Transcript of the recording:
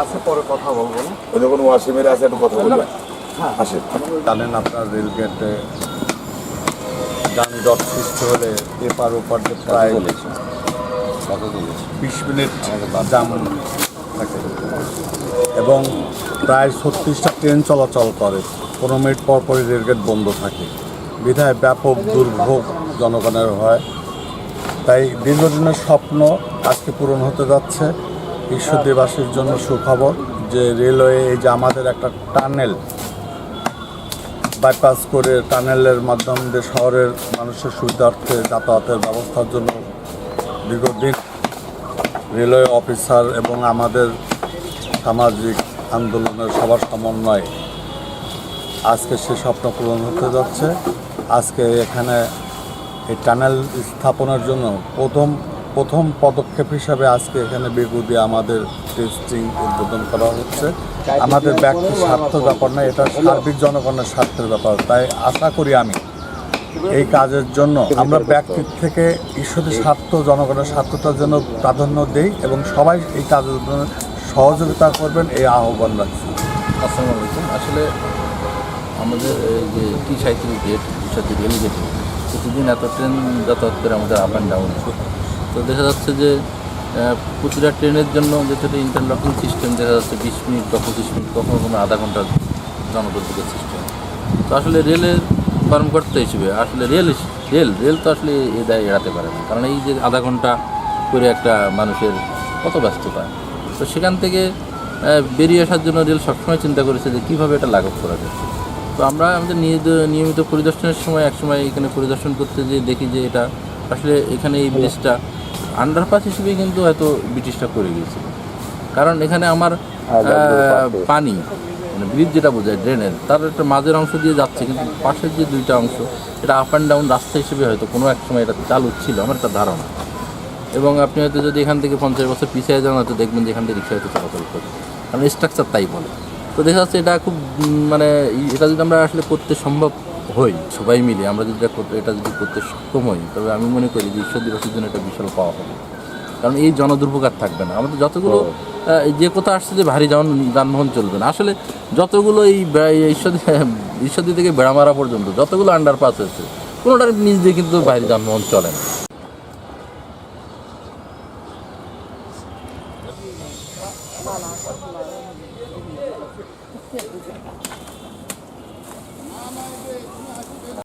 আছে পরে কথা বলব ওই যখন ওয়াসিমের আছে একটু কথা বলবেন আসেন। জানেন আপনার রেলগেটে যানজট সৃষ্টি হলে এপার ওপার যে প্রায় বিশ মিনিট জাম থাকে। এবং প্রায় ছত্রিশটা ট্রেন চলাচল করে। পনেরো মিনিট পর পরই রেলগেট বন্ধ থাকে। বিধায় ব্যাপক দুর্ভোগ জনগণের হয়। তাই দীর্ঘদিনের স্বপ্ন আজকে পূরণ হতে যাচ্ছে। ঈশ্বরদীবাসীর জন্য সুখবর যে রেলওয়ে এই যে আমাদের একটা টানেল, বাইপাস করে টানেলের মাধ্যম দিয়ে শহরের মানুষের সুবিধার্থে যাতায়াতের ব্যবস্থার জন্য দীর্ঘদিন রেলওয়ে অফিসার এবং আমাদের সামাজিক আন্দোলনের সবার সমন্বয়ে আজকে সে স্বপ্ন পূরণ হতে যাচ্ছে। আজকে এখানে এই টানেল স্থাপনের জন্য প্রথম প্রথম পদক্ষেপ হিসাবে আজকে এখানে বেগুদি আমাদের টেস্টিং উদ্বোধন করা হচ্ছে। আমাদের ব্যক্তি স্বার্থ ব্যাপার না, এটা সার্বিক জনগণের স্বার্থের ব্যাপার, তাই আশা করি আমি এই কাজের জন্য আমরা ব্যক্তির থেকে ঈশ্বরের স্বার্থ, জনগণের স্বার্থতার জন্য প্রাধান্য দেই এবং সবাই এই কাজের জন্য সহযোগিতা করবেন, এই আহ্বান রাখছি। আসসালামু আলাইকুম। আসলে আমাদের যে টি সাঁত্রিশ গেট রেল গেটে প্রতিদিন এত ট্রেন যাতায়াত করে আমাদের আপ অ্যান্ড ডাউন তো দেখা যাচ্ছে যে প্রতিটা ট্রেনের জন্য যেটা ইন্টারলকিং সিস্টেম দেখা যাচ্ছে বিশ মিনিট বা পঁচিশ মিনিট, কখনো কোনো আধা ঘণ্টা জনদুর্ভোগের সিস্টেম তো আসলে রেলের কর্মকর্তা হিসেবে, আসলে রেল রেল রেল তো আসলে এ দায় এড়াতে পারে না। কারণ এই যে আধা ঘণ্টা করে একটা মানুষের কত ব্যস্ততা? তো সেখান থেকে বেরিয়ে আসার জন্য রেল সবসময় চিন্তা করেছে যে কীভাবে এটা লাঘব করা যাচ্ছে তো আমরা আমাদের নিয়মিত নিয়মিত পরিদর্শনের সময় একসময় এখানে পরিদর্শন করতে যে দেখি যে এটা আসলে এখানে এই ব্রিজটা আন্ডারপাস হিসেবে কিন্তু হয়তো ব্রিটিশটা করে গিয়েছিল। কারণ এখানে আমার পানি মানে ব্রিজ যেটা বোঝায় ড্রেনের তার একটা মাঝের অংশ দিয়ে যাচ্ছে কিন্তু পাশের যে দুইটা অংশ এটা আপ অ্যান্ড ডাউন রাস্তা হিসেবে হয়তো কোনো এক সময় এটা চালু ছিল আমার একটা ধারণা। এবং আপনি হয়তো যদি এখান থেকে পঞ্চাশ বছর পিছিয়ে যান হয়তো দেখবেন যে এখান থেকে রিক্সা হয়তো চলাচল করে কারণ স্ট্রাকচার তাই বলে। তো দেখা যাচ্ছে এটা খুব মানে এটা যদি আমরা আসলে করতে সম্ভব হই সবাই মিলে আমরা যদি এটা যদি করতে সক্ষম হই তবে আমি মনে করি যে ঈশ্বর দিবসের জন্য এটা বিশাল পাওয়া হবে। কারণ এই জনদুর্ভোগার থাকবে না। আমাদের যতগুলো যে কথা আসছে যে ভারী যান যানবাহন চলবে না আসলে যতগুলো এই ঈশ্বর হ্যাঁ, ঈশ্বরদি থেকে বেড়ামারা পর্যন্ত যতগুলো আন্ডারপাস হয়েছে কোনোটার নিজ দিয়ে কিন্তু ভারী যানবাহন চলে না।